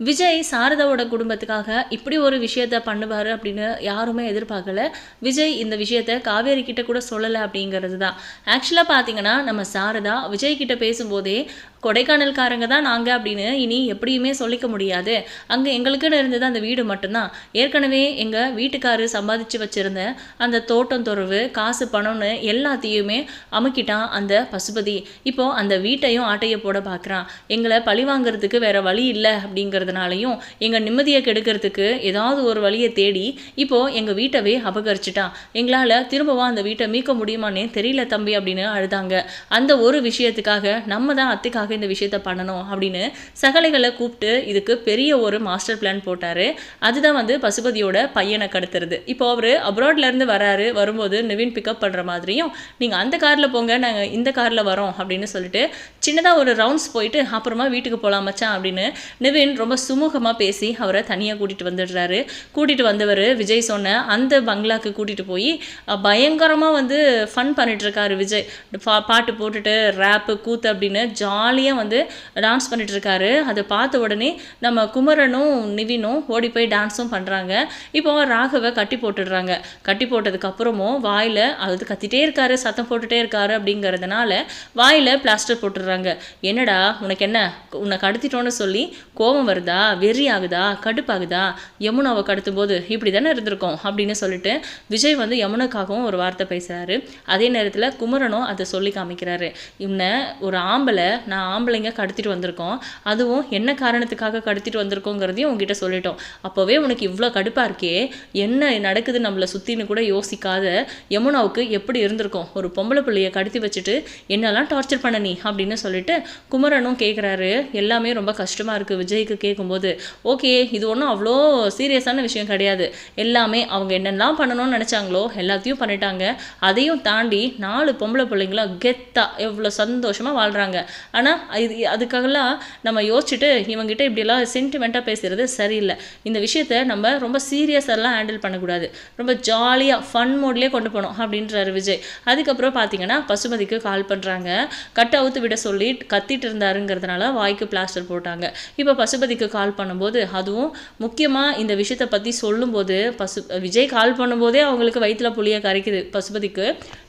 விஜய் சாரதாவோட குடும்பத்துக்காக இப்படி ஒரு விஷயத்த பண்ணுவார் அப்படின்னு யாருமே எதிர்பார்க்கல. விஜய் இந்த விஷயத்த காவேரி கிட்ட கூட சொல்லலை அப்படிங்கிறது தான் ஆக்சுவலாக பார்த்தீங்கன்னா நம்ம சாரதா விஜய் கிட்ட பேசும்போதே கொடைக்கானல்காரங்க தான் நாங்கள் அப்படின்னு இனி எப்படியுமே சொல்லிக்க முடியாது. அங்கே எங்களுக்குன்னு இருந்தது அந்த வீடு மட்டும்தான். ஏற்கனவே எங்கள் வீட்டுக்காரு சம்பாதிச்சு வச்சுருந்த அந்த தோட்டம் துறவு காசு பணம்னு எல்லாத்தையுமே அமுக்கிட்டான் அந்த பசுபதி. இப்போ அந்த வீட்டையும் ஆட்டையை போட பார்க்குறான் எங்களை பழி வாங்குறதுக்கு வேற வழி இல்லை அப்படிங்கிறது அப்படிங்கிறதுனாலையும் எங்கள் நிம்மதியை கெடுக்கிறதுக்கு ஏதாவது ஒரு வழியை தேடி இப்போ எங்கள் வீட்டவே அபகரிச்சிட்டான் எங்களால் திரும்பவும் அந்த வீட்டை மீட்க முடியுமானே தெரியல தம்பி அப்படின்னு அழுதாங்க. அந்த ஒரு விஷயத்துக்காக நம்ம தான் அத்தைக்காக இந்த விஷயத்த பண்ணணும் அப்படின்னு சகலைகளை கூப்பிட்டு இதுக்கு பெரிய ஒரு மாஸ்டர் பிளான் போட்டார். அதுதான் வந்து பசுபதியோட பையனை கடத்துறது. இப்போ அவர் அப்ராட்லேருந்து வராரு. வரும்போது நிவின் பிக்கப் பண்ணுற மாதிரியும் நீங்கள் அந்த காரில் போங்க நாங்கள் இந்த காரில் வரோம் அப்படின்னு சொல்லிட்டு சின்னதாக ஒரு ரவுண்ட்ஸ் போயிட்டு அப்புறமா வீட்டுக்கு போகலாம் மச்சான் அப்படின்னு நிவின் ரொம்ப சுமூகமாக பேசி அவரை தனியாக கூட்டிகிட்டு வந்துடுறாரு. கூட்டிகிட்டு வந்தவர் விஜய் சொன்ன அந்த பங்களாக்கு கூட்டிகிட்டு போய் பயங்கரமாக வந்து ஃபன் பண்ணிகிட்ருக்காரு விஜய். பா- பாட்டு போட்டுட்டு ரேப்பு கூத்து அப்படின்னு ஜாலியாக வந்து டான்ஸ் பண்ணிகிட்ருக்காரு அதை பார்த்த உடனே நம்ம குமரனும் நிவினும் ஓடி போய் டான்ஸும் பண்ணுறாங்க இப்போ ராகவை கட்டி போட்டுடுறாங்க. கட்டி போட்டதுக்கப்புறமும் வாயில் அது கத்திட்டே இருக்காரு சத்தம் போட்டுகிட்டே இருக்காரு அப்படிங்கிறதுனால வாயில் பிளாஸ்டர் போட்டுடுறாங்க. என்னடா உனக்கு என்ன? உன்னை கடத்திட்டோன்னு சொல்லி கோபம் வருது. வெறி ஆகுதா? கடுப்பாகுதா? யமுனாவை கடத்தும் போது இப்படி தானே இருந்திருக்கோம் அப்படின்னு சொல்லிட்டு விஜய் வந்து யமுனுக்காகவும் ஒரு வார்த்தை பேசுகிறாரு அதே நேரத்தில் குமரனும் அதை சொல்லி காமிக்கிறாரு. இவனை ஒரு ஆம்பளை நான் ஆம்பளைங்க கடத்திட்டு வந்திருக்கோம். அதுவும் என்ன காரணத்துக்காக கடத்திட்டு வந்திருக்கோங்கிறதையும் உங்ககிட்ட சொல்லிட்டோம். அப்போவே உனக்கு இவ்வளோ கடுப்பாக இருக்கே? என்ன நடக்குது நம்மளை சுற்றின்னு கூட யோசிக்காத. யமுனாவுக்கு எப்படி இருந்திருக்கும்? ஒரு பொம்பளை பிள்ளையை கடத்தி வச்சுட்டு என்னெல்லாம் டார்ச்சர் பண்ண நீ? அப்படின்னு சொல்லிட்டு குமரனும் கேட்குறாரு எல்லாமே ரொம்ப கஷ்டமாக இருக்குது விஜய்க்கு கேட்கும்போது ஓகே இது ஒன்றும் அவ்வளோ சீரியஸான விஷயம் கிடையாது. எல்லாமே அவங்க என்னெல்லாம் பண்ணணும்னு நினச்சாங்களோ எல்லாத்தையும் பண்ணிட்டாங்க. அதையும் தாண்டி நாலு பொம்பளை பிள்ளைங்களாம் கெத்தாக எவ்வளோ சந்தோஷமாக வாழ்கிறாங்க ஆனால் இது அதுக்காகலாம் நம்ம யோசிச்சுட்டு இவங்ககிட்ட இப்படியெல்லாம் சென்டிமெண்ட்டாக பேசுகிறது சரியில்லை. இந்த விஷயத்த நம்ம ரொம்ப சீரியஸெல்லாம் ஹேண்டில் பண்ணக்கூடாது. ரொம்ப ஜாலியாக ஃபன் மோட்லேயே கொண்டு போகணும் அப்படின்றாரு விஜய். அதுக்கப்புறம் பார்த்தீங்கன்னா பசுமதிக்கு கால் பண்ணுறாங்க கட் அவுத்து விட சொல்லி கத்திட்டு இருந்தாருங்கிறதுனால வாய்க்கு பிளாஸ்டர் போட்டாங்க. இப்போ பசுபதிக்கு கால் பண்ணும்போது அதுவும் முக்கியமாக இந்த விஷயத்தை பற்றி சொல்லும்போது பசு விஜய் கால் பண்ணும்போதே அவங்களுக்கு வயிற்றில் புளியை கரைக்குது பசுபதிக்கு.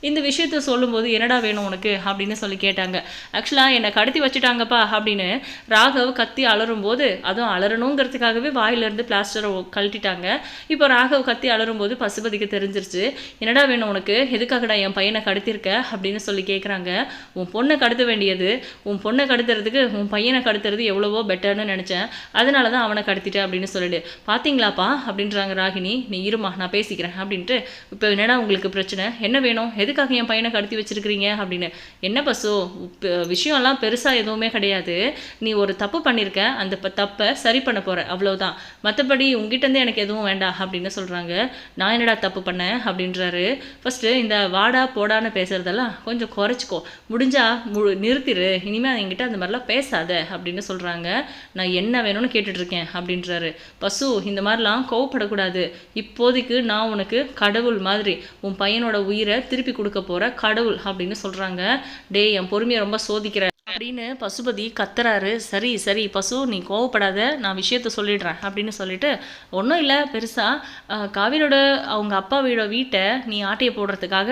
இந்த விஷயத்த சொல்லும்போது என்னடா வேணும் உனக்கு? அப்படின்னு சொல்லி கேட்டாங்க. ஆக்சுவலாக என்னை கடத்தி வச்சுட்டாங்கப்பா அப்படின்னு ராகவ் கத்தி அலறும்போது அதுவும் அலறணுங்கிறதுக்காகவே வாயிலிருந்து பிளாஸ்டரை கழட்டிட்டாங்க. இப்போ ராகவ் கத்தி அலறும்போது பசுபதிக்கு தெரிஞ்சிருச்சு. என்னடா வேணும் உனக்கு? எதுக்காகடா என் பையனை கடத்திருக்க அப்படின்னு சொல்லி கேட்குறாங்க உன் பொண்ணை கடத்த வேண்டியது உன் பொண்ணை கடத்துறதுக்கு உன் பையனை கடத்துறது எவ்வளவோ பெட்டர்னு நினச்சேன். அதனால தான் அவனை கடத்திட்டேன் அப்படின்னு சொல்லிடு. பார்த்தீங்களாப்பா அப்படின்றாங்க ராகினி. நீ இருமா நான் பேசிக்கிறேன் அப்படின்ட்டு. இப்போ என்னடா உங்களுக்கு பிரச்சனை? என்ன வேணும்? எதுக்காக என் பையனை கடத்தி வச்சிருக்கிறீங்க? அப்படின்னு. என்ன பசோ? விஷயம்லாம் பெருசாக எதுவுமே கிடையாது. நீ ஒரு தப்பு பண்ணியிருக்க அந்த ப- தப்பை சரி பண்ண போகிற அவ்வளோதான் மற்றபடி உங்ககிட்டேருந்து எனக்கு எதுவும் வேண்டாம் அப்படின்னு சொல்கிறாங்க நான் என்னடா தப்பு பண்ணேன்? அப்படின்றாரு. ஃபஸ்ட்டு இந்த வாடா போடான்னு பேசுகிறதெல்லாம் கொஞ்சம் குறைச்சிக்கோ. முடிஞ்சால் மு நிறுத்திடு இனிமேல் என்கிட்ட அந்த மாதிரிலாம் பேசாத அப்படின்னு சொல்கிறாங்க நான் என்ன வேணும்னு கேட்டுட்டு இருக்கேன் அப்படின்றாரு. பசு இந்த மாதிரிலாம் கோவப்படக்கூடாது. இப்போதைக்கு நான் உனக்கு கடவுள் மாதிரி உன் பையனோட உயிரை திருப்பி கொடுக்க போகிற கடவுள் அப்படின்னு சொல்கிறாங்க டேய் என் பொறுமையை ரொம்ப சோதிக்கிற அப்படின்னு பசுபதி கத்துறாரு. சரி சரி பசு நீ கோவப்படாத நான் விஷயத்த சொல்லிடுறேன் அப்படின்னு சொல்லிட்டு ஒன்றும் இல்லை பெருசாக காவிரியோட அவங்க அப்பா வீட வீட்டை நீ ஆட்டையை போடுறதுக்காக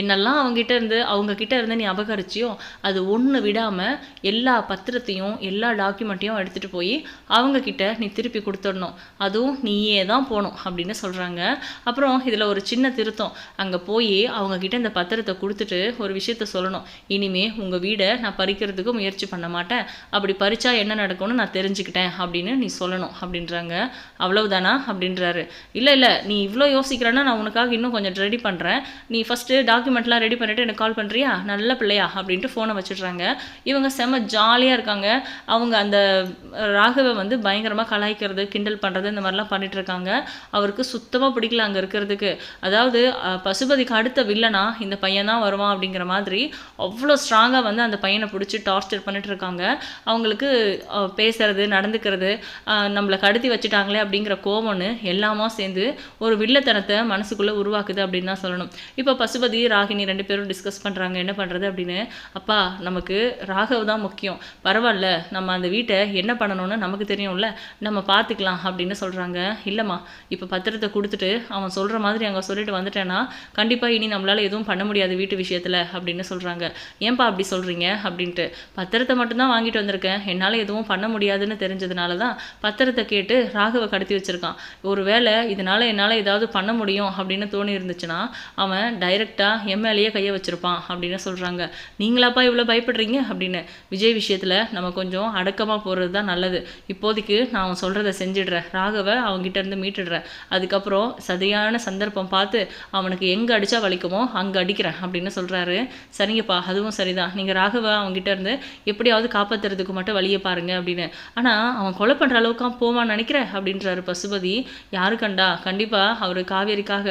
என்னெல்லாம் அவங்ககிட்ட இருந்து அவங்க கிட்ட இருந்து நீ அபகரிச்சியோ அது ஒன்று விடாமல் எல்லா பத்திரத்தையும் எல்லா டாக்குமெண்ட்டையும் எடுத்துகிட்டு போய் அவங்க கிட்ட நீ திருப்பி கொடுத்துடணும். அதுவும் நீயே தான் போகணும் அப்படின்னு சொல்கிறாங்க அப்புறம் இதில் ஒரு சின்ன திருத்தம். அங்கே போய் அவங்க கிட்ட இந்த பத்திரத்தை கொடுத்துட்டு ஒரு விஷயத்த சொல்லணும். இனிமே உங்கள் வீடை நான் பறிக்கிறது பறிக்கிறதுக்கு முயற்சி பண்ண மாட்டேன். அப்படி பறிச்சா என்ன நடக்கும்னு நான் தெரிஞ்சுக்கிட்டேன். அப்படின்னு நீ சொல்லணும் அப்படின்றாங்க. அவ்வளவுதானா? அப்படின்றாரு. இல்லை இல்லை நீ இவ்வளோ யோசிக்கிறேன்னா நான் உனக்காக இன்னும் கொஞ்சம் ரெடி பண்ணுறேன் நீ ஃபஸ்ட்டு டாக்குமெண்ட்லாம் ரெடி பண்ணிவிட்டு எனக்கு கால் பண்ணுறியா நல்ல பிள்ளையா? அப்படின்ட்டு ஃபோனை வச்சிடுறாங்க. இவங்க செம்ம ஜாலியாக இருக்காங்க. அவங்க அந்த ராகவை வந்து பயங்கரமாக கலாய்க்கிறது கிண்டல் பண்ணுறது இந்த மாதிரிலாம் பண்ணிட்டு இருக்காங்க. அவருக்கு சுத்தமாக பிடிக்கல அங்கே இருக்கிறதுக்கு. அதாவது பசுபதிக்கு அடுத்த வில்லனா இந்த பையன் தான் வருவான் அப்படிங்கிற மாதிரி அவ்வளோ ஸ்ட்ராங்காக வந்து அந்த பையனை பிடிச்சி டார்ச்சர் பண்ணிட்டு இருக்காங்க அவங்களுக்கு பேசுறது நடந்துக்கிறது நம்மளை கடத்தி வச்சுட்டாங்களே அப்படிங்கிற கோவம்னு எல்லாமா சேர்ந்து ஒரு வில்லத்தனத்தை மனசுக்குள்ளே உருவாக்குது அப்படின்னு தான் சொல்லணும். இப்போ பசுபதி ராகினி ரெண்டு பேரும் டிஸ்கஸ் பண்ணுறாங்க என்ன பண்ணுறது அப்படின்னு? அப்பா நமக்கு ராகவ் தான் முக்கியம். பரவாயில்ல நம்ம அந்த வீட்டை என்ன பண்ணணும்னு நமக்கு தெரியும்ல. நம்ம பார்த்துக்கலாம் அப்படின்னு சொல்கிறாங்க இல்லைம்மா இப்போ பத்திரத்தை கொடுத்துட்டு அவன் சொல்கிற மாதிரி அங்கே சொல்லிட்டு வந்துட்டேன்னா கண்டிப்பாக இனி நம்மளால் எதுவும் பண்ண முடியாது வீட்டு விஷயத்தில் அப்படின்னு சொல்கிறாங்க ஏன்பா அப்படி சொல்கிறீங்க அப்படின்ட்டு. பத்திரத்தை மட்டும்தான் வாங்கிட்டு வந்திருக்கேன். என்னால் எதுவும் பண்ண முடியாதுன்னு தெரிஞ்சதுனால தான் பத்திரத்தை கேட்டு ராகவை கடத்தி வச்சிருக்கான். ஒருவேளை இதனால் என்னால் ஏதாவது பண்ண முடியும் அப்படின்னு தோணி இருந்துச்சுன்னா அவன் டைரெக்டாக எம்எல்ஏ கையை வச்சிருப்பான் அப்படின்னு சொல்கிறாங்க நீங்களாப்பா இவ்வளோ பயப்படுறீங்க அப்படின்னு. விஜய் விஷயத்தில் நம்ம கொஞ்சம் அடக்கமாக போகிறது தான் நல்லது. இப்போதைக்கு நான் அவன் சொல்கிறத செஞ்சிடுறேன். ராகவை அவன்கிட்ட இருந்து மீட்டுடுறேன். அதுக்கப்புறம் சரியான சந்தர்ப்பம் பார்த்து அவனுக்கு எங்கே அடித்தா வலிக்குமோ அங்கே அடிக்கிறேன் அப்படின்னு சொல்கிறாரு சரிங்கப்பா அதுவும் சரிதான். நீங்கள் ராகவை அவங்ககிட்ட இருந்து எப்படியாவது காப்பாற்றுறதுக்கு மட்டும் வழியை பாருங்க அப்படின்னு. ஆனால் அவன் கொலை பண்ணுற அளவுக்கு அவன் போவான்னு நினைக்கிறேன் அப்படின்றாரு பசுபதி. யாரு கண்டா? கண்டிப்பாக அவர் காவேரிக்காக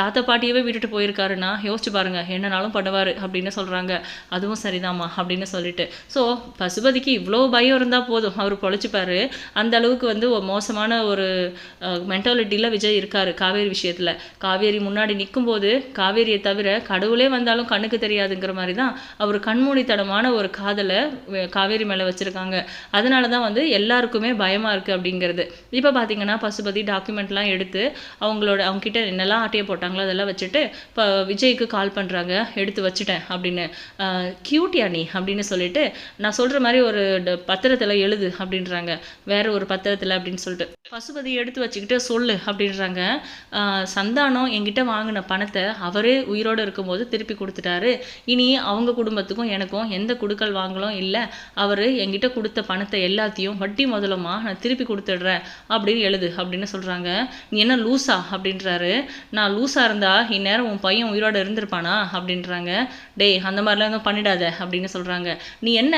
தாத்தா பாட்டியவே விட்டுட்டு போயிருக்காருன்னா யோசிச்சு பாருங்க என்னனாலும் பண்ணுவார் அப்படின்னு சொல்கிறாங்க அதுவும் சரிதாம்மா அப்படின்னு சொல்லிட்டு. ஸோ பசுபதிக்கு இவ்வளோ பயம் இருந்தால் போதும். அவர் பொழைச்சிப்பாரு. அந்த அளவுக்கு வந்து மோசமான ஒரு மென்டாலிட்டியில் விஜய் இருக்காரு காவேரி விஷயத்தில். காவேரி முன்னாடி நிற்கும்போது காவேரியை தவிர கடவுளே வந்தாலும் கண்ணுக்கு தெரியாதுங்கிற மாதிரி தான் அவர் கண்மூடித்தனமான ஒரு காதல் காதலை காவேரி மேலே வச்சுருக்காங்க. அதனால தான் வந்து எல்லாருக்குமே பயமாக இருக்குது அப்படிங்கிறது. இப்போ பார்த்தீங்கன்னா பசுபதி டாக்குமெண்ட்லாம் எடுத்து அவங்களோட அவங்க கிட்ட என்னெல்லாம் ஆட்டையை போட்டாங்களோ அதெல்லாம் வச்சுட்டு இப்போ விஜய்க்கு கால் பண்ணுறாங்க எடுத்து வச்சுட்டேன் அப்படின்னு. கியூட்டியா நீ அப்படின்னு சொல்லிட்டு நான் சொல்கிற மாதிரி ஒரு பத்திரத்தில் எழுது அப்படின்றாங்க. வேற ஒரு பத்திரத்தில் அப்படின்னு சொல்லிட்டு. பசுபதி எடுத்து வச்சுக்கிட்டு சொல்லு அப்படின்றாங்க. சந்தானம் என்கிட்ட வாங்கின பணத்தை அவரே உயிரோடு இருக்கும்போது திருப்பி கொடுத்துட்டாரு. இனி அவங்க குடும்பத்துக்கும் எனக்கும் எந்த குடுக்கல் வாங்கலும் இல்லை. அவர் என்கிட்ட கொடுத்த பணத்தை எல்லாத்தையும் வட்டி முதலமா நான் திருப்பி கொடுத்துடுறேன் அப்படின்னு எழுது அப்படின்னு சொல்கிறாங்க நீ என்ன லூசா அப்படின்றாரு. நான் லூஸாக இருந்தா இந்நேரம் உன் பையன் உயிரோட இருந்திருப்பானா அப்படின்றாங்க. டேய் அந்த மாதிரிலாம் எதுவும் பண்ணிடாத அப்படின்னு சொல்கிறாங்க நீ என்ன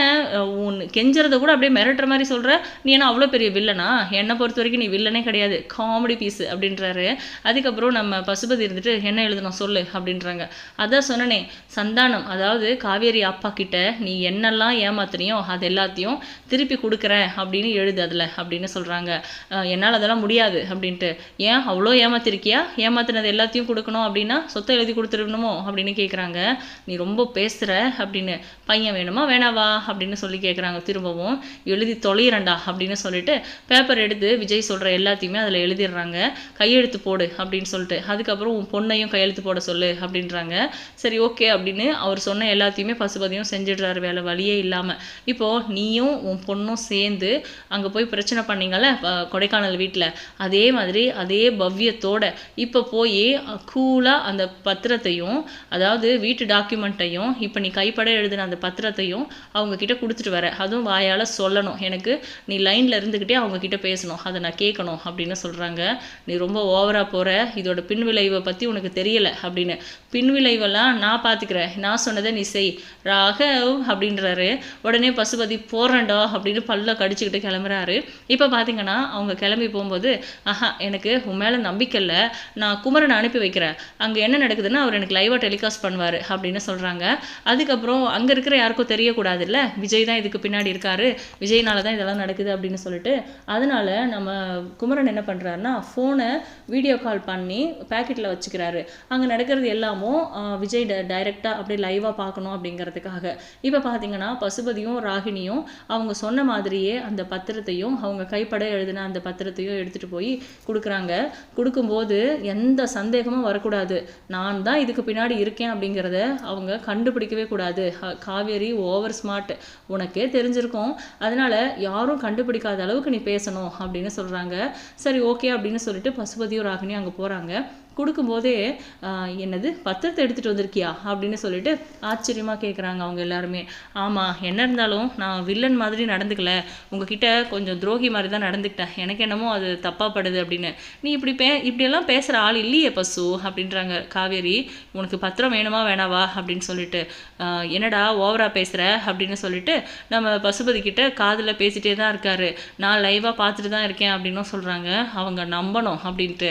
உன் கெஞ்சுறதை கூட அப்படியே மிரட்டுற மாதிரி சொல்கிற நீ என்ன அவ்வளோ பெரிய வில்லனா? என்னை பொறுத்த வரைக்கும் நீ வில்லனே கிடையாது. காமெடி பீஸ் அப்படின்றாரு. அதுக்கப்புறம் நம்ம பசுபதி இருந்துட்டு என்ன எழுதணும் சொல்லு அப்படின்றாங்க. அதான் சொன்னனே சந்தானம் அதாவது காவேரி அப்பா கிட்ட நீ என்னெல்லாம் ஏமாத்துனியோ அது எல்லாத்தையும் திருப்பி கொடுக்குறேன் அப்படின்னு எழுது அதில் அப்படின்னு சொல்கிறாங்க என்னால் அதெல்லாம் முடியாது அப்படின்ட்டு. ஏன் அவ்வளோ ஏமாத்திருக்கியா? ஏமாத்தினது எல்லாத்தையும் கொடுக்கணும் அப்படின்னா சொத்தை எழுதி கொடுத்துருக்கணுமோ அப்படின்னு கேட்குறாங்க நீ ரொம்ப பேசுகிற அப்படின்னு. பையன் வேணுமா? வேணாவா? அப்படின்னு சொல்லி கேட்குறாங்க திரும்பவும். எழுதி தொலையிறண்டா அப்படின்னு சொல்லிட்டு பேப்பர் எடுத்து விஜய் சொல்கிற எல்லாத்தையுமே அதில் எழுதிடுறாங்க. கையெழுத்து போடு அப்படின்னு சொல்லிட்டு. அதுக்கப்புறம் உன் பொண்ணையும் கையெழுத்து போட சொல்லு அப்படின்றாங்க. சரி ஓகே அப்படின்னு அவர் சொன்ன எல்லாத்தையுமே பசுபதியும் செஞ்சிடுறாரு வேலை வழியே இல்லாமல் இப்போது நீயும் உன் பொண்ணும் சேர்ந்து அங்கே போய் பிரச்சனை பண்ணீங்கல்ல கொடைக்கானல் வீட்டில் அதே மாதிரி அதே பவ்யத்தோட இப்போ போய் கூலாக அந்த பத்திரத்தையும் அதாவது வீட்டு டாக்குமெண்ட்டையும் இப்போ நீ கைப்பட எழுதின அந்த பத்திரத்தையும் அவங்கக்கிட்ட கொடுத்துட்டு வர. அதுவும் வாயால் சொல்லணும். எனக்கு நீ லைனில் இருந்துக்கிட்டே அவங்கக்கிட்ட பேசணும். அதை நான் கேட்கணும் அப்படின்னு சொல்கிறாங்க நீ ரொம்ப ஓவராக போகிற இதோட பின்விளைவை பற்றி உனக்கு தெரியலை அப்படின்னு. பின்விளைவெல்லாம் நான் பார்த்துக்கிறேன். நான் சொன்னதை நீ செய். ராகவ் அப்படின்றாரு. உடனே பசுபதி போறேன்டா அப்படின்னு பல்ல கடிச்சுக்கிட்டு கிளம்புறாரு. இப்போ பார்த்தீங்கன்னா அவங்க கிளம்பி போகும்போது ஆஹா எனக்கு உன் மேலே நம்பிக்கை இல்லை. நான் குமரனை அனுப்பி வைக்கிறேன். அங்கே என்ன நடக்குதுன்னு அவர் எனக்கு லைவாக டெலிகாஸ்ட் பண்ணுவார் அப்படின்னு சொல்கிறாங்க அதுக்கப்புறம் அங்கே இருக்கிற யாருக்கும் தெரியக்கூடாதுல்ல? விஜய் தான் இதுக்கு பின்னாடி இருக்காரு. விஜய்னால தான் இதெல்லாம் நடக்குது அப்படின்னு சொல்லிட்டு அதனால நம்ம குமரன் என்ன பண்ணுறாருன்னா ஃபோனை வீடியோ கால் பண்ணி பேக்கெட்டில் வச்சுக்கிறாரு. அங்கே நடக்கிறது எல்லாமும் ஆஹ், விஜய் டைரெக்டாக அப்படியே லைவாக பார்க்கணும் அப்படிங்கிறதுக்காக. இப்போ பார்த்தீங்கன்னா பசுபதியும் ராகினியும் அவங்க சொன்ன மாதிரியே அந்த பத்திரத்தையும் அவங்க கைப்பட எழுதின அந்த பத்திரத்தையும் எடுத்துகிட்டு போய் கொடுக்குறாங்க. கொடுக்கும்போது எந்த சந்தேகமும் வரக்கூடாது. நான் தான் இதுக்கு பின்னாடி இருக்கேன் அப்படிங்கிறத அவங்க கண்டுபிடிக்கவே கூடாது. ஹ- காவேரி ஓவர் ஸ்மார்ட் உனக்கே தெரிஞ்சிருக்கும். அதனால யாரும் கண்டுபிடிக்காத அளவுக்கு நீ பேசணும் அப்படின்னு சொல்கிறாங்க சரி ஓகே அப்படின்னு சொல்லிட்டு பசுபதியும் ராகினியும் அங்கே போகிறாங்க கொடுக்கும்போதே என்னது? பத்திரத்தை எடுத்துகிட்டு வந்திருக்கியா? அப்படின்னு சொல்லிட்டு ஆச்சரியமாக கேட்குறாங்க அவங்க எல்லாருமே. ஆமாம் என்ன இருந்தாலும் நான் வில்லன் மாதிரி நடந்துக்கல. உங்ககிட்ட கொஞ்சம் துரோகி மாதிரி தான் நடந்துக்கிட்டேன். எனக்கு என்னமோ அது தப்பாக படுது அப்படின்னு. நீ இப்படி பே இப்படியெல்லாம் பேசுகிற ஆள் இல்லையே பசு அப்படின்றாங்க. காவேரி உனக்கு பத்திரம் வேணுமா வேணாவா? அப்படின்னு சொல்லிட்டு. என்னடா ஓவராக பேசுகிற அப்படின்னு சொல்லிட்டு நம்ம பசுபதி கிட்ட காதில் பேசிகிட்டே தான் இருக்காரு. நான் லைவாக பார்த்துட்டு தான் இருக்கேன் அப்படின்னும் சொல்கிறாங்க அவங்க நம்பணும் அப்படின்ட்டு.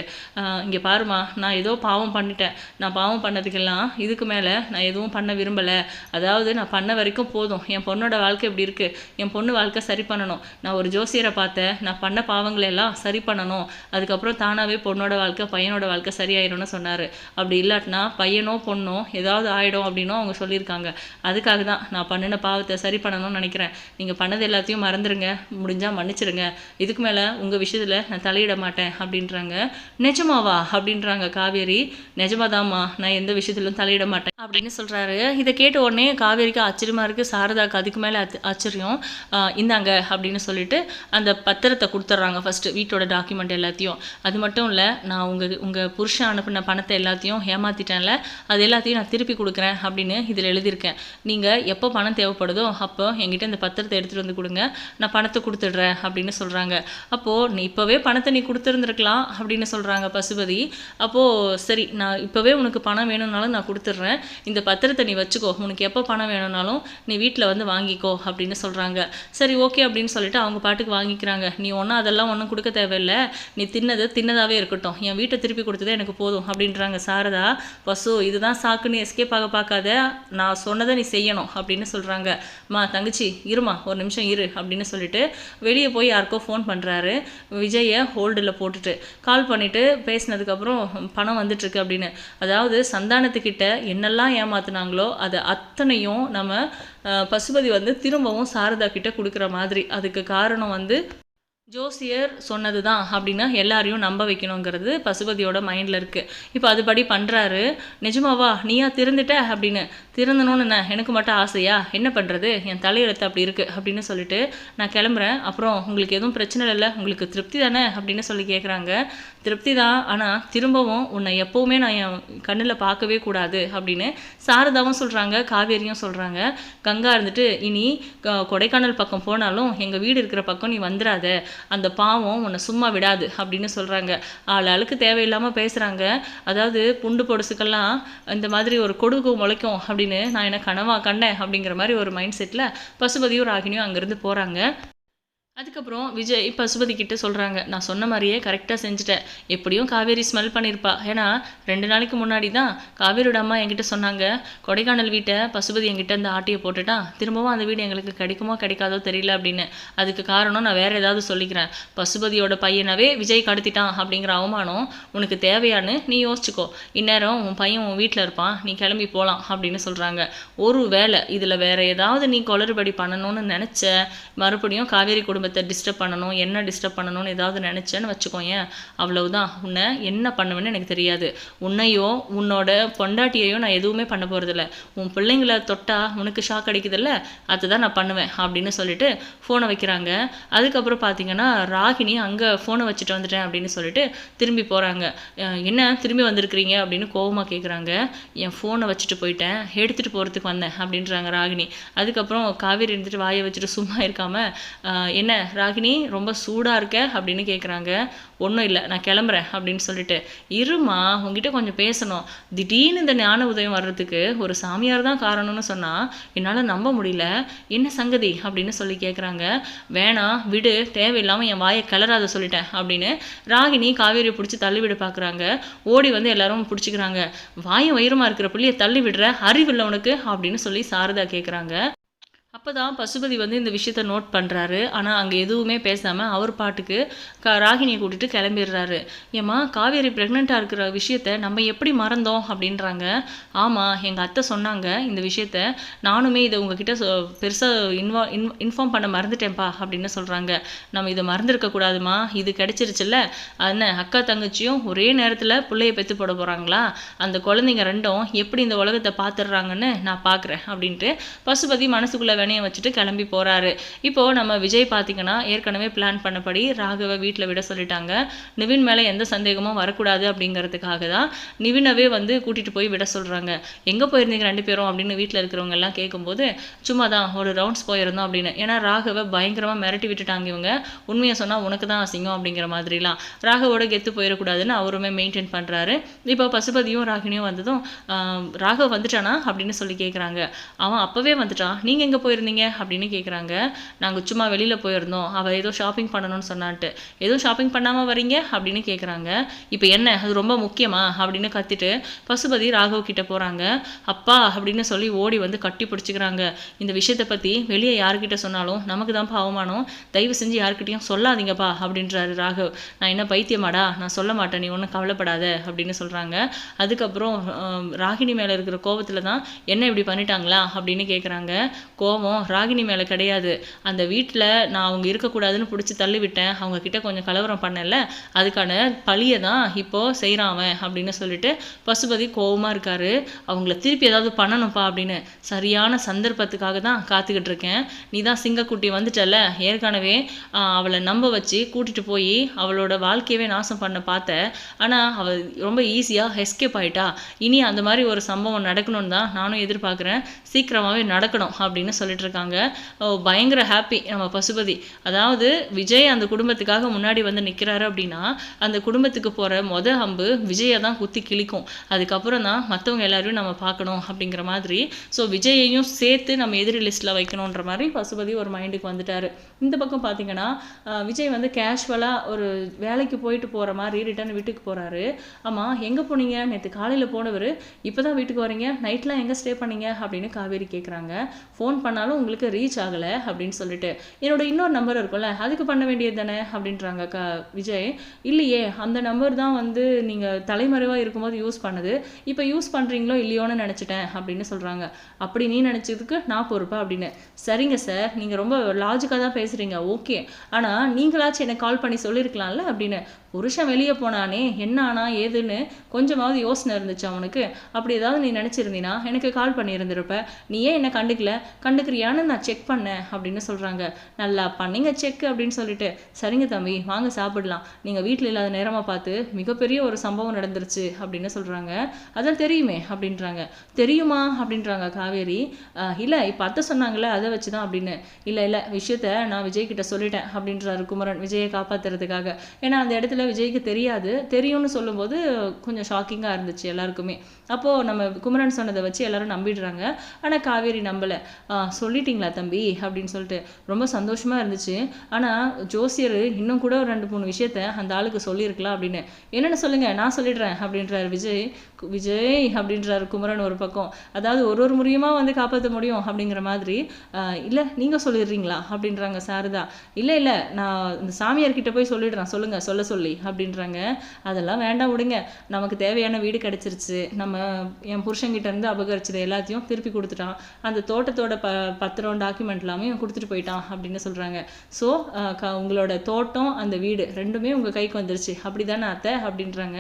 இங்கே பாருமா நான் ஏதோ பாவம் பண்ணிட்டேன். நான் பாவம் பண்ணதுக்கெல்லாம் இதுக்கு மேலே நான் எதுவும் பண்ண விரும்பலை. அதாவது நான் பண்ண வரைக்கும் போதும். என் பொண்ணோட வாழ்க்கை இப்படி இருக்குது என் பொண்ணு வாழ்க்கை சரி பண்ணணும். நான் ஒரு ஜோசியரை பார்த்தேன். நான் பண்ண பாவங்களை எல்லாம் சரி பண்ணணும். அதுக்கப்புறம் தானாகவே பொண்ணோட வாழ்க்கை பையனோட வாழ்க்கை சரியாயிரும்னு சொன்னார். அப்படி இல்லாட்டினா பையனோ பொண்ணோ ஏதாவது ஆகிடும் அப்படின்னும் அவங்க சொல்லியிருக்காங்க. அதுக்காக தான் நான் பண்ணின பாவத்தை சரி பண்ணணும்னு நினைக்கிறேன். நீங்கள் பண்ணது எல்லாத்தையும் மறந்துடுங்க முடிஞ்சால் மன்னிச்சிடுங்க இதுக்கு மேலே உங்கள் விஷயத்தில் நான் தலையிட மாட்டேன் அப்படின்றாங்க. நிஜமாவா? அப்படின்றாங்க. காவேரி நிஜமாதாம்மா நான் எந்த விஷயத்திலும் தலையிட மாட்டேன். அப்படின்னு சொல்கிறாரு இதை கேட்ட உடனே காவேரிக்கு ஆச்சரியமாக இருக்குது சாரதாக்கு அதுக்கு மேலே ஆச்சரியம். இந்தாங்க அப்படின்னு சொல்லிட்டு அந்த பத்திரத்தை கொடுத்துட்றாங்க ஃபஸ்ட்டு வீட்டோட டாக்குமெண்ட் எல்லாத்தையும். அது மட்டும் இல்லை நான் உங்கள் உங்கள் புருஷன் அனுப்பின பணத்தை எல்லாத்தையும் ஏமாத்திட்டேன்ல அது எல்லாத்தையும் நான் திருப்பி கொடுக்குறேன் அப்படின்னு இதில் எழுதியிருக்கேன். நீங்கள் எப்போ பணம் தேவைப்படுதோ அப்போ என்கிட்ட இந்த பத்திரத்தை எடுத்துகிட்டு வந்து கொடுங்க. நான் பணத்தை கொடுத்துட்றேன் அப்படின்னு சொல்கிறாங்க அப்போது நீ இப்போவே பணத்தை நீ கொடுத்துருந்துருக்கலாம் அப்படின்னு சொல்கிறாங்க பசுபதி. அப்போது சரி நான் இப்போவே உனக்கு பணம் வேணும்னாலும் நான் கொடுத்துட்றேன். இந்த பத்திரத்தை நீ வச்சுக்கோ. உனக்கு எப்போ பணம் வேணும்னாலும் நீ வீட்டில் வந்து வாங்கிக்கோ அப்படின்னு சொல்கிறாங்க சரி ஓகே அப்படின்னு சொல்லிட்டு அவங்க பாட்டுக்கு வாங்கிக்கிறாங்க. நீ ஒன்றும் அதெல்லாம் ஒன்றும் கொடுக்க தேவையில்லை. நீ தின்னது தின்னதாகவே இருக்கட்டும். என் வீட்டை திருப்பி கொடுத்ததே எனக்கு போதும் அப்படின்றாங்க. சாரதா பசு இதுதான் சாக்குன்னு எஸ்கேப் ஆக பார்க்காத. நான் சொன்னதை நீ செய்யணும் அப்படின்னு சொல்கிறாங்க மா தங்கச்சி இருமா ஒரு நிமிஷம் இரு அப்படின்னு சொல்லிட்டு வெளியே போய் யாருக்கோ ஃபோன் பண்ணுறாரு விஜயை ஹோல்டில் போட்டுட்டு கால் பண்ணிவிட்டு பேசினதுக்கப்புறம் பணம் வந்துட்டுருக்கு அப்படின்னு. அதாவது சந்தானத்துக்கிட்ட என்னெல்லாம் ஏமாத்துனாங்களோ அதை அத்தனையும் நம்ம பசுபதி வந்து திரும்பவும் சாரதா கிட்ட கொடுக்குற மாதிரி. அதுக்கு காரணம் வந்து ஜோசியர் சொன்னது தான் அப்படின்னா எல்லாரையும் நம்ப வைக்கணுங்கிறது பசுபதியோட மைண்டில் இருக்குது இப்போ அதுபடி பண்ணுறாரு நிஜமாவா நீயா திருந்துட்ட அப்படின்னு திருந்தணும்னு என்ன எனக்கு மட்டும் ஆசையா? என்ன பண்ணுறது என் தலையெழுத்து அப்படி இருக்குது அப்படின்னு சொல்லிட்டு நான் கிளம்புறேன். அப்புறம் உங்களுக்கு எதுவும் பிரச்சனை இல்லை உங்களுக்கு திருப்தி தானே? அப்படின்னு சொல்லி கேட்குறாங்க திருப்தி தான் ஆனால் திரும்பவும் உன்னை எப்போவுமே நான் என் கண்ணில் பார்க்கவே கூடாது அப்படின்னு சாரதாவும் சொல்கிறாங்க காவேரியும் சொல்கிறாங்க கங்கா இருந்துட்டு இனி கொடைக்கானல் பக்கம் போனாலும் எங்கள் வீடு இருக்கிற பக்கம் நீ வந்துடாத அந்த பாவம் உன்னை சும்மா விடாது அப்படின்னு சொல்கிறாங்க ஆள் ஆளுக்கு தேவையில்லாமல் பேசுகிறாங்க அதாவது புண்டு பொடுசுக்கெல்லாம் இந்த மாதிரி ஒரு கொடுக்கு முளைக்கும் அப்படி அப்படின்னு நான் என்ன கனவா கண்டேன் அப்படிங்கிற மாதிரி ஒரு மைண்ட் செட்டில் பசுபதியும் ராகினியும் அங்கேருந்து போகிறாங்க அதுக்கப்புறம் விஜய் பசுபதி கிட்ட சொல்கிறாங்க நான் சொன்ன மாதிரியே கரெக்டாக செஞ்சுட்டேன். எப்படியும் காவேரி ஸ்மெல் பண்ணியிருப்பா ஏன்னா ரெண்டு நாளைக்கு முன்னாடி தான் காவேரியோட அம்மா என்கிட்ட சொன்னாங்க கொடைக்கானல் வீட்டை பசுபதி என்கிட்ட அந்த ஆட்டியை போட்டுட்டான் திரும்பவும் அந்த வீடு எங்களுக்கு கிடைக்குமோ கிடைக்காதோ தெரியல அப்படின்னு. அதுக்கு காரணம் நான் வேறு ஏதாவது சொல்லிக்கிறேன். பசுபதியோட பையனவே விஜய் கடத்திட்டான் அப்படிங்கிற அவமானம் உனக்கு தேவையான்னு நீ யோசிச்சுக்கோ. இந்நேரம் உன் பையன் உன் வீட்டில் இருப்பான் நீ கிளம்பி போகலாம் அப்படின்னு சொல்கிறாங்க ஒரு வேலை இதில் வேறு ஏதாவது நீ குளறுபடி பண்ணணும்னு நினச்ச மறுபடியும் காவேரி குடும்பத்தை டிஸ்டர்ப் பண்ணணும் என்ன டிஸ்டர்ப் பண்ணணும்னு ஏதாவது நினச்சேன்னு வச்சுக்கோயேன். அவ்வளவுதான். உன்னை என்ன பண்ணுவேன்னு எனக்கு தெரியாது. உன்னையோ உன்னோட பொண்டாட்டியையோ நான் எதுவுமே பண்ண போகிறதில்ல உன் பிள்ளைங்கள தொட்டா உனக்கு ஷாக் அடிக்குதுல்ல? அதுதான் நான் பண்ணுவேன் அப்படின்னு சொல்லிட்டு ஃபோனை வைக்கிறாங்க. அதுக்கப்புறம் பார்த்தீங்கன்னா ராகினி அங்கே ஃபோனை வச்சுட்டு வந்துட்டேன் அப்படின்னு சொல்லிட்டு திரும்பி போகிறாங்க என்ன திரும்பி வந்திருக்கிறீங்க? அப்படின்னு கோவமாக கேட்குறாங்க என் ஃபோனை வச்சுட்டு போயிட்டேன். எடுத்துகிட்டு போகிறதுக்கு வந்தேன் அப்படின்றாங்க ராகினி. அதுக்கப்புறம் காவேரி இருந்துட்டு வாயை வச்சுட்டு சும்மா இருக்காமல் என்ன என்ன ராகினி ரொம்ப சூடாக இருக்க அப்படின்னு கேட்குறாங்க ஒன்றும் இல்லை நான் கிளம்புறேன் அப்படின்னு சொல்லிட்டு. இருமா உங்ககிட்ட கொஞ்சம் பேசணும். திடீர்னு இந்த ஞான உதயம் வர்றதுக்கு ஒரு சாமியார் தான் காரணம்னு சொன்னால் என்னால் நம்ப முடியல. என்ன சங்கதி? அப்படின்னு சொல்லி கேட்குறாங்க வேணாம் விடு தேவையில்லாமல் என் வாயை கிளறாத சொல்லிட்டேன் அப்படின்னு ராகினி காவேரியை பிடிச்சி தள்ளிவிட பார்க்குறாங்க ஓடி வந்து எல்லாரும் பிடிச்சிக்கிறாங்க. வாயும் வயிறுமா இருக்கிற பிள்ளையை தள்ளி விடுற அறிவில்லை உனக்கு அப்படின்னு சொல்லி சாரதா கேட்குறாங்க அப்போ தான் பசுபதி வந்து இந்த விஷயத்த நோட் பண்ணுறாரு ஆனால் அங்கே எதுவுமே பேசாமல் அவர் பாட்டுக்கு க ராகினியை கூட்டிகிட்டு கிளம்பிடுறாரு. ஏம்மா காவேரி ப்ரெக்னெண்ட்டாக இருக்கிற விஷயத்த நம்ம எப்படி மறந்தோம் அப்படின்றாங்க. ஆமாம் எங்கள் அத்தை சொன்னாங்க இந்த விஷயத்த. நானுமே இதை உங்ககிட்ட சொ பெருசாக இன்வா இன் இன்ஃபார்ம் பண்ண மறந்துட்டேன்ப்பா அப்படின்னு சொல்கிறாங்க நம்ம இதை மறந்துருக்கக்கூடாதுமா இது கிடச்சிருச்சுல்ல? என்ன அக்கா தங்கச்சியும் ஒரே நேரத்தில் பிள்ளைய பெற்று போட போகிறாங்களா அந்த குழந்தைங்க ரெண்டும் எப்படி இந்த உலகத்தை பார்த்துடுறாங்கன்னு நான் பார்க்குறேன் அப்படின்ட்டு பசுபதி மனசுக்குள்ளே வினைய வச்சுட்டு கிளம்பி போகிறாரு இப்போது நம்ம விஜய் பார்த்தீங்கன்னா ஏற்கனவே பிளான் பண்ணபடி ராகவை வீட்டில் விட சொல்லிட்டாங்க. நிவின் மேலே எந்த சந்தேகமும் வரக்கூடாது அப்படிங்கிறதுக்காக தான் நிவினவே வந்து கூட்டிகிட்டு போய் விட சொல்கிறாங்க எங்கே போயிருந்தீங்க ரெண்டு பேரும் அப்படின்னு வீட்டில் இருக்கிறவங்க எல்லாம் கேட்கும்போது சும்மா தான் ஒரு ரவுண்ட்ஸ் போயிருந்தோம் அப்படின்னு. ஏன்னா ராகவை பயங்கரமாக மிரட்டி விட்டுட்டாங்க இவங்க. உண்மையை சொன்னால் உனக்கு தான் அசிங்கம் அப்படிங்கிற மாதிரிலாம். ராகவோட கெத்து போயிடக்கூடாதுன்னு அவருமே மெயின்டைன் பண்ணுறாரு இப்போ பசுபதியும் ராகினியும் வந்ததும் ராகவ் வந்துட்டானா? அப்படின்னு சொல்லி கேட்குறாங்க அவன் அப்போவே வந்துட்டான். நீங்கள் எங்கே போய் போயிருந்தீங்க அப்படின்னு கேட்குறாங்க நாங்கள் சும்மா வெளியில் போயிருந்தோம். அவள் ஏதோ ஷாப்பிங் பண்ணணும்னு சொன்னான்ட்டு. ஏதோ ஷாப்பிங் பண்ணாமல் வரீங்க அப்படின்னு கேட்குறாங்க இப்போ என்ன? அது ரொம்ப முக்கியமா? அப்படின்னு கத்திட்டு பசுபதி ராகவ் கிட்ட போகிறாங்க அப்பா அப்படின்னு சொல்லி ஓடி வந்து கட்டி பிடிச்சிக்கிறாங்க. இந்த விஷயத்தை பற்றி வெளியே யார்கிட்ட சொன்னாலும் நமக்கு தான்ப்பா அவமானம். தயவு செஞ்சு யார்கிட்டயும் சொல்லாதீங்கப்பா அப்படின்றாரு ராகவ். நான் என்ன பைத்தியமாடா? நான் சொல்ல மாட்டேன். நீ ஒன்றும் கவலைப்படாத அப்படின்னு சொல்கிறாங்க அதுக்கப்புறம் ராகினி மேலே இருக்கிற கோபத்தில் தான் என்ன இப்படி பண்ணிட்டாங்களா அப்படின்னு கேட்குறாங்க கோபம் ராகினி மேலே கிடையாது. அந்த வீட்டில் நான் அவங்க இருக்கக்கூடாதுன்னு பிடிச்சி தள்ளிவிட்டேன். அவங்க கிட்ட கொஞ்சம் கலவரம் பண்ணல அதுக்கான பழியை தான் இப்போது செய்கிறான் அவன் அப்படின்னு சொல்லிட்டு பசுபதி கோவமாக இருக்காரு. அவங்கள திருப்பி ஏதாவது பண்ணணும்ப்பா அப்படின்னு சரியான சந்தர்ப்பத்துக்காக தான் காத்துக்கிட்டு இருக்கேன். நீ தான் சிங்கக்குட்டி வந்துட்டல ஏற்கனவே அவளை நம்ப வச்சு கூட்டிகிட்டு போய் அவளோட வாழ்க்கையவே நாசம் பண்ண பார்த்த. ஆனால் அவள் ரொம்ப ஈஸியாக எஸ்கேப் ஆயிட்டா. இனி அந்த மாதிரி ஒரு சம்பவம் நடக்கணும்னு தான் நானும் எதிர்பார்க்குறேன். சீக்கிரமாகவே நடக்கணும் அப்படின்னு சொல்லிட்டு இருக்காங்க பயங்கர ஹாப்பி நம்ம பசுபதி. அதாவது விஜய் அந்த குடும்பத்துக்காக முன்னாடி வந்து நிற்கிறாரு அப்படின்னா அந்த குடும்பத்துக்கு போகிற மொத அம்பு விஜயை தான் குத்தி கிழிக்கும். அதுக்கப்புறம் தான் மற்றவங்க எல்லாரையும் நம்ம பார்க்கணும் அப்படிங்கிற மாதிரி. ஸோ விஜயையும் சேர்த்து நம்ம எதிரி லிஸ்ட்டில் வைக்கணுன்ற மாதிரி பசுபதி ஒரு மைண்டுக்கு வந்துட்டாரு. இந்த பக்கம் பார்த்தீங்கன்னா விஜய் வந்து கேஷுவலாக ஒரு வேலைக்கு போயிட்டு போகிற மாதிரி ரிட்டர்ன் வீட்டுக்கு போகிறாரு ஆமாம் எங்கே போனீங்க? நேற்று காலையில் போனவர் இப்போ தான் வீட்டுக்கு வரீங்க நைட்லாம் எங்கே ஸ்டே பண்ணீங்க? அப்படின்னு காவேரி கேட்குறாங்க ஃபோன் பண்ணாலும் உங்களுக்கு ரீச் ஆகலை அப்படின்னு சொல்லிட்டு. என்னோட இன்னொரு நம்பர் இருக்கும்ல அதுக்கு பண்ண வேண்டியது தானே அப்படின்றாங்க க விஜய். இல்லையே அந்த நம்பர் தான் வந்து நீங்கள் தலைமறைவாக இருக்கும்போது யூஸ் பண்ணுது. இப்போ யூஸ் பண்ணுறீங்களோ இல்லையோன்னு நினச்சிட்டேன் அப்படின்னு சொல்கிறாங்க அப்படி நீ நினச்சதுக்கு நான் பொறுப்பா அப்படின்னு. சரிங்க சார் நீங்கள் ரொம்ப லாஜிக்காக தான் பேசுகிறீங்க ஓகே ஆனால் நீங்களாச்சும் எனக்கு கால் பண்ணி சொல்லியிருக்கலாம்ல அப்படின்னு. புருஷன் வெளியே போனானே என்ன ஆனா ஏதுன்னு கொஞ்சமாவது யோசனை இருந்துச்சு அவனுக்கு அப்படி ஏதாவது நீ நினச்சிருந்தீனா எனக்கு கால் பண்ணியிருந்திருப்ப. நீ ஏன் என்ன கண்டுக்கல? பண்ணுக்கிறியான்னு நான் செக் பண்ணேன் அப்படின்னு சொல்கிறாங்க நல்லா பண்ணீங்க செக் அப்படின்னு சொல்லிட்டு சரிங்க தம்பி வாங்க சாப்பிடலாம். நீங்கள் வீட்டில் இல்லாத நேரமாக பார்த்து மிகப்பெரிய ஒரு சம்பவம் நடந்துருச்சு அப்படின்னு சொல்கிறாங்க அதான் தெரியுமே அப்படின்றாங்க. தெரியுமா அப்படின்றாங்க காவேரி. இல்லை இப்போ அத்தை சொன்னாங்களே அதை வச்சு தான் அப்படின்னு. இல்லை இல்லை விஷயத்த நான் விஜய் கிட்ட சொல்லிட்டேன் அப்படின்றாரு குமரன் விஜயை காப்பாத்துறதுக்காக. ஏன்னா அந்த இடத்துல விஜய்க்கு தெரியாது. தெரியும்னு சொல்லும்போது கொஞ்சம் ஷாக்கிங்காக இருந்துச்சு எல்லாருக்குமே. அப்போது நம்ம குமரன் சொன்னதை வச்சு எல்லாரும் நம்பிடுறாங்க. ஆனால் காவேரி நம்பலை. சொல்லிட்டீங்களா தம்பி? அப்படின்னு சொல்லிட்டு. ரொம்ப சந்தோஷமாக இருந்துச்சு. ஆனால் ஜோசியர் இன்னும் கூட ஒரு ரெண்டு மூணு விஷயத்த அந்த ஆளுக்கு சொல்லியிருக்கலாம் அப்படின்னு. என்னென்னு சொல்லுங்கள் நான் சொல்லிடுறேன் அப்படின்றார் விஜய். விஜய் அப்படின்றார் குமரன் ஒரு பக்கம். அதாவது ஒரு ஒரு முறையுமா வந்து காப்பாற்ற முடியும் அப்படிங்கிற மாதிரி இல்லை நீங்கள் சொல்லிடுறீங்களா? அப்படின்றாங்க சாரதா. இல்லை இல்லை நான் இந்த சாமியார்கிட்ட போய் சொல்லிடுறேன். சொல்லுங்கள் சொல்ல சொல்லி அப்படின்றாங்க. அதெல்லாம் வேண்டாம் விடுங்க. நமக்கு தேவையான வீடு கிடச்சிருச்சு. நம்ம என் புருஷன்கிட்ட இருந்து அபகரிச்சது எல்லாத்தையும் திருப்பி கொடுத்துட்டான். அந்த தோட்டத்தோட ப பத்திரம் டாக்குமெண்ட் எல்லாமே கொடுத்துட்டு போயிட்டான் அப்படின்னு சொல்கிறாங்க ஸோ உங்களோட தோட்டம் அந்த வீடு ரெண்டுமே உங்கள் கைக்கு வந்துருச்சு. அப்படி தானே அத்தை? அப்படின்றாங்க.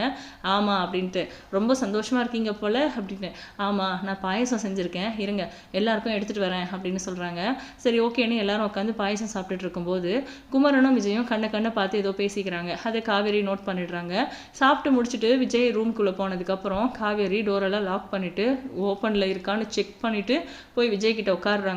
ஆமாம் அப்படின்ட்டு. ரொம்ப சந்தோஷமாக இருக்கீங்க போல் அப்படின்னு ஆமாம் நான் பாயசம் செஞ்சுருக்கேன். இருங்க எல்லாருக்கும் எடுத்துகிட்டு வரேன் அப்படின்னு சொல்கிறாங்க சரி ஓகேன்னு எல்லாரும் உட்காந்து பாயசம் சாப்பிட்டுட்டு இருக்கும்போது குமரனும் விஜயும் கண்ணை கண்ணை பார்த்து ஏதோ பேசிக்கிறாங்க. அதை காவேரி நோட் பண்ணிடுறாங்க. சாப்பிட்டு முடிச்சுட்டு விஜய் ரூம்குள்ளே போனதுக்கப்புறம் காவேரி டோரெல்லாம் லாக் பண்ணிவிட்டு ஓப்பனில் இருக்கான்னு செக் பண்ணிவிட்டு போய் விஜய் கிட்ட உட்காடுறாங்க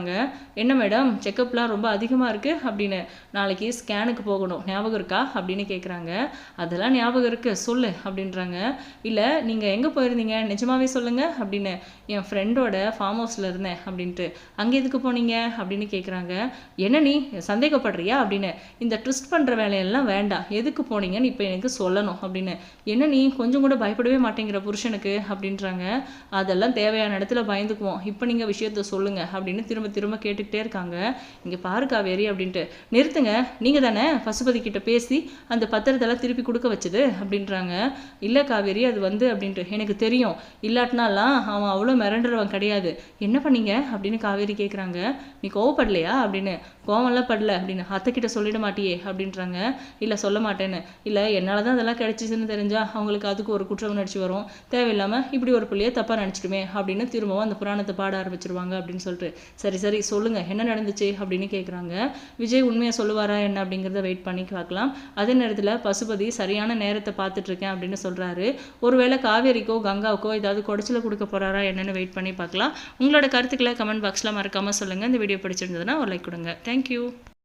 என்ன மேடம் செக்கப்லாம் ரொம்ப அதிகமாக இருக்குது அப்படின்னு. நாளைக்கு ஸ்கேனுக்கு போகணும். ஞாபகம் இருக்கா? அப்படின்னு கேட்குறாங்க அதெல்லாம் ஞாபகம் இருக்கு. சொல்லு. அப்படின்றாங்க. இல்லை நீங்கள் எங்கே போயிருந்தீங்க? நிஜமாவே சொல்லுங்க. அப்படின்னு. என் ஃப்ரெண்டோட ஃபார்ம் ஹவுஸில் இருந்தேன். அப்படின்ட்டு. அங்கே எதுக்கு போனீங்க? அப்படின்னு கேட்குறாங்க என்ன நீ? சந்தேகப்படுறியா? அப்படின்னு. இந்த ட்விஸ்ட் பண்ணுற வேலையெல்லாம் வேண்டாம். எதுக்கு போனீங்கன்னு இப்போ எனக்கு சொல்லணும். அப்படின்னு. என்ன நீ? கொஞ்சம் கூட பயப்படவே மாட்டேங்கிற புருஷனுக்கு. அப்படின்றாங்க. அதெல்லாம் தேவையான இடத்துல பயந்துக்குவோம். இப்போ நீங்கள் விஷயத்த சொல்லுங்க. அப்படின்னு திரும்ப திரும்ப கேட்டுக்கிட்டே இருக்காங்க. இங்கே பாரு காவேரி அப்படின்ட்டு. நிறுத்துங்க. நீங்கள் தானே பசுபதி கிட்ட பேசி அந்த பத்திரத்தெல்லாம் திருப்பி கொடுக்க வச்சது அப்படின்றாங்க. இல்லை காவேரி அது வந்து அப்படின்ட்டு. எனக்கு தெரியும். இல்லாட்டினாலாம் அவன் அவ்வளோ மிரண்டுறவன் கிடையாது. என்ன பண்ணீங்க? அப்படின்னு காவேரி கேட்குறாங்க நீ கோவப்படலையா அப்படின்னு. கோவம்லாம் படல அப்படின்னு. அத்தைக்கிட்ட சொல்லிட மாட்டியே அப்படின்றாங்க. இல்லை சொல்ல மாட்டேன்னு. இல்லை என்னால் தான் அதெல்லாம் கிடைச்சிச்சுன்னு தெரிஞ்சா அவங்களுக்கு அதுக்கு ஒரு குற்ற உணர்ச்சி வரும். தேவையில்லாமல் இப்படி ஒரு பிள்ளைய தப்பாக நினச்சிட்டுமே அப்படின்னு திரும்பவும் அந்த புராணத்தை பாட ஆரம்பிச்சிருவாங்க அப்படின்னு சொல்லிட்டு. சரி சரி சொல்லுங்க என்ன நடந்துச்சு அப்படின்னு கேட்குறாங்க விஜய் உண்மையை சொல்லுவாரா என்ன அப்படிங்கிறத வெயிட் பண்ணி பார்க்கலாம். அதே நேரத்தில் பசுபதி சரியான நேரத்தை பார்த்துட்டு இருக்கேன் அப்படின்னு சொல்றாரு. ஒருவேளை காவேரிக்கோ கங்காவுக்கோ ஏதாவது குடைச்சல கொடுக்க போறாரா என்னென்னு வெயிட் பண்ணி பார்க்கலாம். உங்களோட கருத்துக்களை கமெண்ட் பாக்ஸில் மறக்காமல் சொல்லுங்கள் இந்த வீடியோ பிடிச்சிருந்ததுன்னா ஒரு லைக் கொடுங்க. தேங்க்யூ